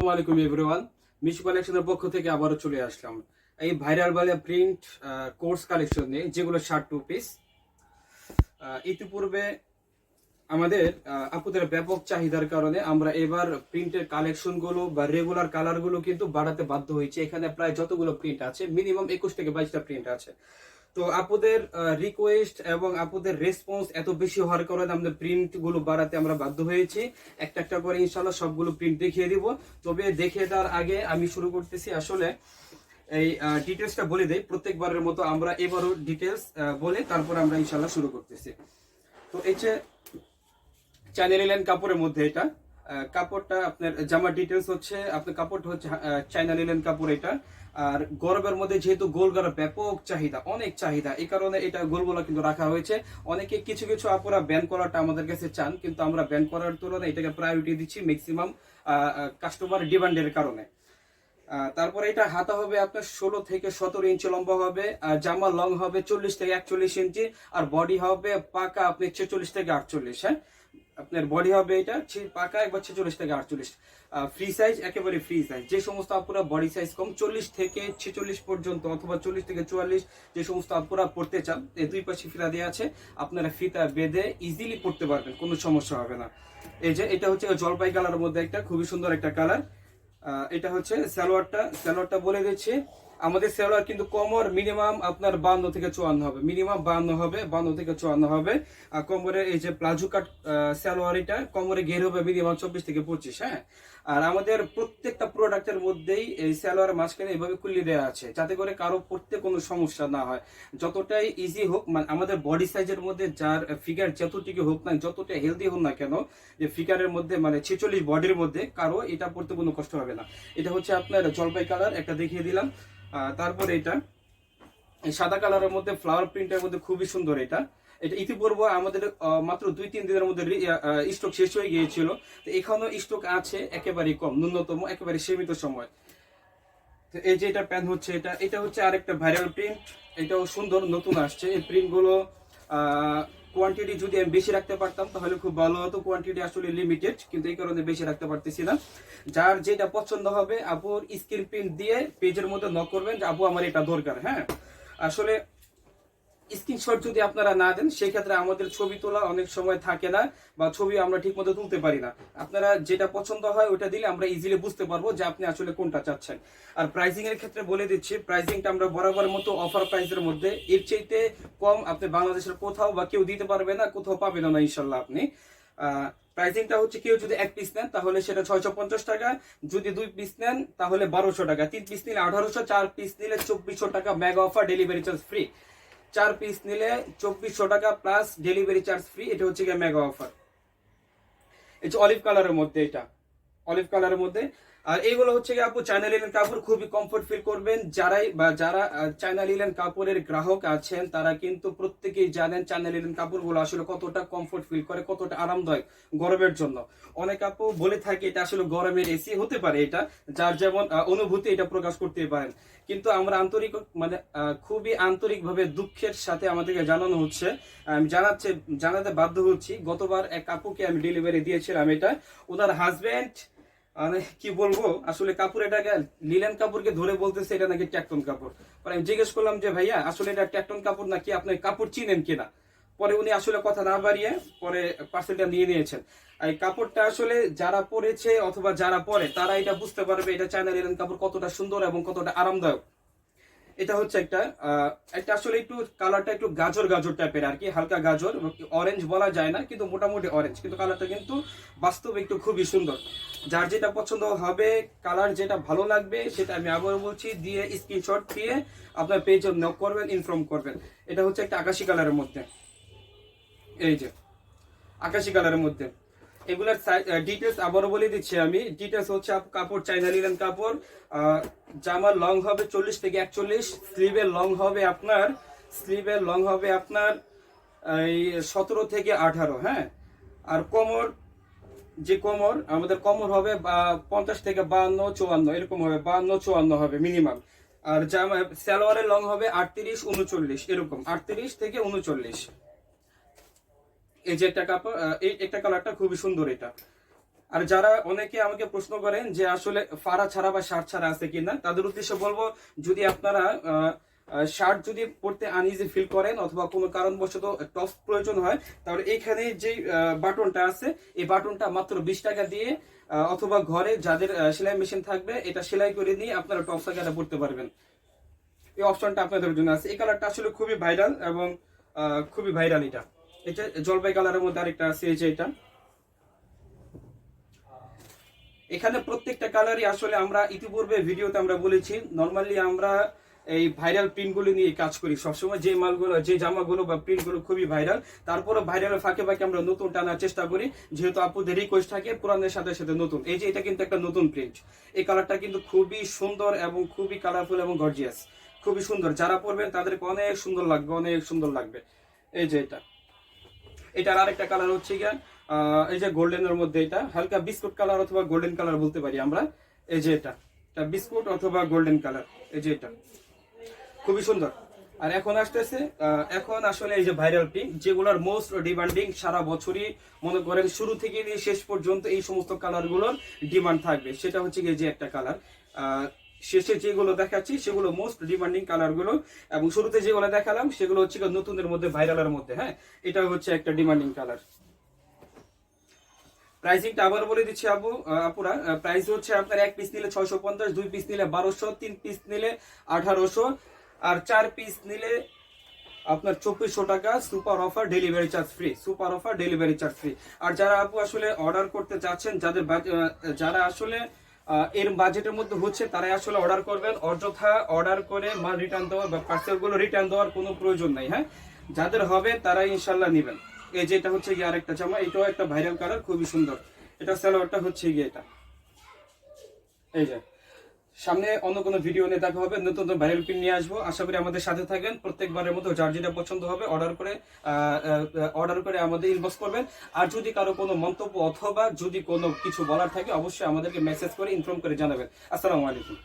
আসসালামু আলাইকুম এভরিওয়ান মিশু কালেকশনের পক্ষ থেকে আবারও চলে আসলাম। এই ভাইরাল বালিয়া প্রিন্ট কোর্স কালেকশন নিয়ে যেগুলো শার্ট টু পিস ইতিপূর্বে আমাদের আপুদের ব্যাপক চাহিদার কারণে আমরা এবার প্রিন্টের কালেকশনগুলো বা রেগুলার কালারগুলো কিন্তু বাড়াতে বাধ্য হয়েছে। এখানে প্রায় যতগুলো প্রিন্ট আছে মিনিমাম একুশ থেকে বাইশটা প্রিন্ট আছে। তো আপুদের রিকোয়েস্ট এবং আপুদের রেসপন্স এত বেশি হওয়ার কারণে আমাদের প্রিন্টগুলো বাড়াতে আমরা বাধ্য হয়েছি। একটা একটা করে ইনশাল্লাহ সবগুলো প্রিন্ট দেখিয়ে দিব। তবে দেখিয়ে দেওয়ার আগে আমি শুরু করতেছি আসলে এই ডিটেলসটা বলে দেই। প্রত্যেকবারের মতো আমরা এবারও ডিটেলস বলে তারপর আমরা ইনশাল্লাহ শুরু করতেছি। তো এই যে চ্যানেল এলেন কাপড়ের মধ্যে এটা কাপড়টা আপনার জামার ডিটেলস হচ্ছে, আপনার কাপড়টা হচ্ছে চাইনা লিলেন কাপড় এটা। আর গরমের মধ্যে যেহেতু গোলগলার ব্যাপক চাহিদা, অনেক চাহিদা, এই কারণে এটা গোলগলা কিন্তু রাখা হয়েছে। অনেকে কিছু কিছু আপুরা ব্যান করাটা আমাদের কাছে চান, কিন্তু আমরা ব্যান করার তুলনায় এটাকে প্রায়োরিটি দিচ্ছি ম্যাক্সিমাম কাস্টমার ডিমান্ডের কারণে। তারপরে এটা হাতা হবে আপনার ষোলো থেকে সতেরো ইঞ্চি লম্বা হবে, আর জামা লং হবে চল্লিশ থেকে একচল্লিশ ইঞ্চি আর বডি হবে পাকা আপনি ছেচল্লিশ থেকে আটচল্লিশ হ্যাঁ? আপনার বডি হবে এটা পাকা একবার ছেচল্লিশ থেকে আটচল্লিশ। ফ্রি সাইজ একেবারে ফ্রি সাইজ যে সমস্ত আপুরা বডি সাইজ কম, চল্লিশ থেকে ছেচল্লিশ পর্যন্ত অথবা চল্লিশ থেকে চুয়াল্লিশ যে সমস্ত আপুরা পড়তে চান, এই দুই পাশে ফিতা দেওয়া আছে। আপনারা ফিতা বেঁধে ইজিলি পড়তে পারবেন, কোনো সমস্যা হবে না। এই যে, এটা হচ্ছে জলপাই কালারের মধ্যে একটা খুবই সুন্দর একটা কালার এটা হচ্ছে সালোয়ারটা। সালোয়ারটা বলে দিচ্ছি আমাদের সেলার কিন্তু কমর মিনিমাম আপনার বান্ন থেকে চুয়ান্ন হবে। মিনিমাম বান্ন হবে, বান্ন থেকে চুয়ান্ন হবে। আর কোমরের এই যে প্লাজো কাট সালোয়ার এটা কোমরে ঘের হবে মিনিমাম চব্বিশ থেকে পঁচিশ হ্যাঁ? আর আমাদের প্রত্যেকটা প্রোডাক্টের মধ্যেই এই সালোয়ার মাঝখানে এইভাবে খুলে দেওয়া আছে, যাতে করে কারও পড়তে কোনো সমস্যা না হয়। যতটাই ইজি হোক মানে আমাদের বডি সাইজের মধ্যে যার ফিগার যতটুকু হোক না, যতটা হেলদি হোক না কেন, যে ফিগারের মধ্যে মানে ছেচল্লিশ বডির মধ্যে কারও এটা পড়তে কোনো কষ্ট হবে না। এটা হচ্ছে আপনার জলপাই কালার একটা দেখিয়ে দিলাম। তারপরে এটা সাদা কালারের মধ্যে ফ্লাওয়ার প্রিন্টের মধ্যে খুবই সুন্দর এটা। এটা ইতিপূর্বে আমাদের মাত্র দুই, তিন দিনের মধ্যে স্টক শেষ হয়ে গিয়েছিল। তো এখনও স্টক আছে একেবারেই কম, ন্যূনতম, একেবারে সীমিত সময়। তো এই যে এটা প্যান হচ্ছে, এটা এটা হচ্ছে আরেকটা ভাইরাল প্রিন্ট এটাও সুন্দর, নতুন আসছে। এই প্রিন্টগুলো কোয়ান্টিটি যদি আমি বেশি রাখতে পারতাম, তাহলে খুব ভালো হতো। কোয়ান্টিটি আসলে লিমিটেড কিন্তু এই কারণে বেশি রাখতে পারতেছি না। যার যেটা পছন্দ হবে, আপুর স্ক্রিন প্রিন্ট দিয়ে পেজের মধ্যে নক করবেন যে, আপু, আমার এটা দরকার। হ্যাঁ? আসলে স্ক্রিনশট যদি আপনারা না দেন সেই ক্ষেত্রে আমাদের ছবি তোলা অনেক সময় থাকে না বা ছবি আমরা ঠিক মতো তুলতে পারি না। আপনারা যেটা পছন্দ হয় ওটা দিলে আমরা ইজিলি বুঝতে পারব যে আপনি আসলে কোনটা চাচ্ছেন। আর প্রাইসিং এর ক্ষেত্রে বলে দিচ্ছি প্রাইসিংটা আমরা বরাবর মতো অফার প্রাইসের মধ্যে। এর চাইতে কম আপনি বাংলাদেশের কোথাও বা কেউ দিতে পারবে না, কোথাও পাবেন না ইনশাল্লাহ আপনি। প্রাইসিংটা হচ্ছে কেউ যদি এক পিস নেন, তাহলে সেটা ছয়শো পঞ্চাশ টাকা। যদি দুই পিস নেন, তাহলে বারোশো টাকা। তিন পিস নিলে আঠারোশো, চার পিস নিলে চব্বিশশো টাকা mega offer delivery charge free চার পিস নিলে চব্বিশশো টাকা প্লাস ডেলিভারি চার্জ ফ্রি এটা হচ্ছে গিয়ে মেগা অফার এটা অলিভ কালারের মধ্যে এটা। অলিভ কালারের মধ্যে আর এইগুলো হচ্ছে কি আপু চায়না লিলেন কাপড় খুবই কমফোর্ট ফিল করবেন। যারাই বা যারা চায়না লিলেন কাপড়ের গ্রাহক আছেন, তারা কিন্তু প্রত্যেকেই জানেন চায়না লিলেন কাপড়গুলো আসলে কতটা কমফোর্ট ফিল করে, কতটা আরামদায়ক গরমের জন্য। অনেক আপু বলে থাকে এটা আসলে গরমের এসি হতে পারে এটা, যার যেমন অনুভূতি এটা প্রকাশ করতে পারেন। কিন্তু আমরা আন্তরিক মানে খুবই আন্তরিকভাবে দুঃখের সাথে আমাদেরকে জানানো হচ্ছে, আমি জানাচ্ছে, জানাতে বাধ্য হচ্ছি। গতবার এক আপুকে আমি ডেলিভারি দিয়েছিলাম এটা। ওনার হাজবেন্ড মানে কি বলব, আসলে কাপড় এটাকে লিলেন কাপড়কে ধরে বলতেছে এটা নাকি ট্যাকটন কাপড় পরে আমি জিজ্ঞেস করলাম যে, ভাইয়া, আসলে এটা ট্যাকটন কাপড় নাকি আপনি কাপড় চিনেন কিনা? পরে উনি আসলে কথা না বাড়িয়ে পরে পার্সেলটা নিয়ে নিয়েছেন। এই কাপড়টা আসলে যারা পরেছে অথবা যারা পরে তারা এটা বুঝতে পারবে এটা চায়না লিলেন কাপড় কতটা সুন্দর এবং কতটা আরামদায়ক। এটা হচ্ছে একটা একটা আসলে একটু কালারটা একটু গাজর গাজর টাইপের আর কি, হালকা গাজর অরেঞ্জ বলা যায় না, কিন্তু মোটামুটি অরেঞ্জ কিন্তু কালারটা কিন্তু বাস্তবে একটু খুবই সুন্দর। যার যেটা পছন্দ হবে কালার যেটা ভালো লাগবে, সেটা আমি আবার বলছি, দিয়ে স্ক্রিনশট দিয়ে আপনার পেজ নক করবেন ইনফর্ম করবেন। এটা হচ্ছে একটা আকাশি কালারের মধ্যে। এই যে, আকাশি কালারের মধ্যে। এগুলার ডিটেলস আবারও বলে দিচ্ছি আমি। ডিটেলস হচ্ছে কাপড় চাইনা লিলেন কাপড়। জামার লং হবে চল্লিশ থেকে একচল্লিশ স্লিভের লং হবে আপনার স্লিভের লং হবে আপনার এই সতেরো থেকে আঠারো হ্যাঁ? আর কোমর, যে কোমর, আমাদের কোমর হবে পঞ্চাশ থেকে বাহান্ন, চুয়ান্ন, এরকম হবে, বাহান্ন, চুয়ান্ন হবে মিনিমাম আর জামা, সালোয়ারের লং হবে আটত্রিশ, উনচল্লিশ, এরকম, আটত্রিশ থেকে উনচল্লিশ। এই যে একটা কাপড় এই একটা কালারটা খুবই সুন্দর এটা। আর যারা অনেকে আমাকে প্রশ্ন করেন যে আসলে ফাড়া ছাড়া বা শার্ট ছাড়া আছে কিনা, তাদের উদ্দেশ্যে বলব, যদি আপনারা শার্ট যদি পড়তে আনইজি ফিল করেন অথবা কোনো কারণবশত টপস প্রয়োজন হয়, তাহলে এখানে যে বাটনটা আছে, এই বাটনটা মাত্র বিশ টাকা দিয়ে অথবা ঘরে যাদের সেলাই মেশিন থাকবে, এটা সেলাই করে নিয়ে আপনারা টপস আকারে পড়তে পারবেন। এই অপশনটা আপনাদের জন্য আছে। এই কালারটা আসলে খুবই ভাইরাল এবং খুবই ভাইরাল এটা। এটা জলপাই কালারের মধ্যে আরেকটা আছে, এই যে এটা। এখানে প্রত্যেকটা কালারই আসলে আমরা ইতিপূর্বে ভিডিওতে আমরা বলেছি, নর্মালি আমরা এই ভাইরাল প্রিন্টগুলো নিয়ে কাজ করি। সবসময় যে মালগুলো, যে জামাগুলো বা প্রিন্টগুলো খুবই ভাইরাল তারপরে ভাইরালের ফাঁকে ফাঁকে আমরা নতুন টানার চেষ্টা করি, যেহেতু আপুদের রিকোয়েস্ট থাকে পুরানের সাথে সাথে নতুন। এই যে এটা কিন্তু একটা নতুন প্রিন্ট এই কালারটা কিন্তু খুবই সুন্দর এবং খুবই কালারফুল এবং গর্জিয়াস খুবই সুন্দর। যারা পরবেন তাদেরকে অনেক সুন্দর লাগবে, অনেক সুন্দর লাগবে। এই যে এটা। এটার আরেকটা কালার হচ্ছে গিয়া এই যে গোল্ডেনের মধ্যে এটা, হালকা বিস্কুট কালার অথবা গোল্ডেন কালার বলতে পারি আমরা। এই যে এটা এটা বিস্কুট অথবা গোল্ডেন কালার এই যে এটা। খুবই সুন্দর। আর এখন আসতেছে এখন আসলে এই যে ভাইরাল প্রিন্ট যেগুলোর মোস্ট ডিমান্ডিং সারা বছরই মনে করেন শুরু থেকে শেষ পর্যন্ত এই সমস্ত কালারগুলোর ডিমান্ড থাকবে। সেটা হচ্ছে গিয়ে যে একটা কালার শেষে যেগুলো দেখাচ্ছি, সেগুলো মোস্ট ডিমান্ডিং কালারগুলো এবং শুরুতে যেগুলো দেখালাম, সেগুলো হচ্ছে নতুনের মধ্যে ভাইরালের মধ্যে হ্যাঁ? এটা হচ্ছে একটা ডিমান্ডিং কালার প্রাইসিংটা আবার বলে দিচ্ছি আপু আপুরা। প্রাইস হচ্ছে আপনার এক পিস নিলে ছয়শো পঞ্চাশ, দুই পিস নিলে বারোশো, তিন পিস নিলে আঠারোশো, আর চার পিস নিলে আপনার চব্বিশশো টাকা super offer delivery charge free super offer delivery charge free আর যারা আপু আসলে অর্ডার করতে চাচ্ছেন যাদের যারা আসলে এর বাজেটের মধ্যে হচ্ছে তারাই আসলে অর্ডার করবেন। অযথা অর্ডার করে মাল রিটার্ন দেওয়ার বা পার্সেলগুলো রিটার্ন দেওয়ার কোনো প্রয়োজন নাই হ্যাঁ? যাদের হবে তারা ইনশাল্লাহ নেবেন। এই যে এটা হচ্ছে গিয়ে আরেকটা জামা, এটাও একটা ভাইরাল কালার খুবই সুন্দর। এটা স্যালোয়ারটা হচ্ছে গিয়ে এটা। এই যে। সামনে অন্য কোনো ভিডিও নিয়ে দেখা হবে, নতুন নতুন ভাইরাল পিন নিয়ে আসব। আশা করি আমাদের সাথে থাকবেন। প্রত্যেকবারের মতো যার যেটা পছন্দ হবে অর্ডার করে অর্ডার করে আমাদের ইনবক্স করবেন। আর যদি কারও কোনো মন্তব্য অথবা যদি কোনো কিছু বলার থাকে, অবশ্যই আমাদেরকে মেসেজ করে ইনফর্ম করে জানাবেন। আসসালামু আলাইকুম।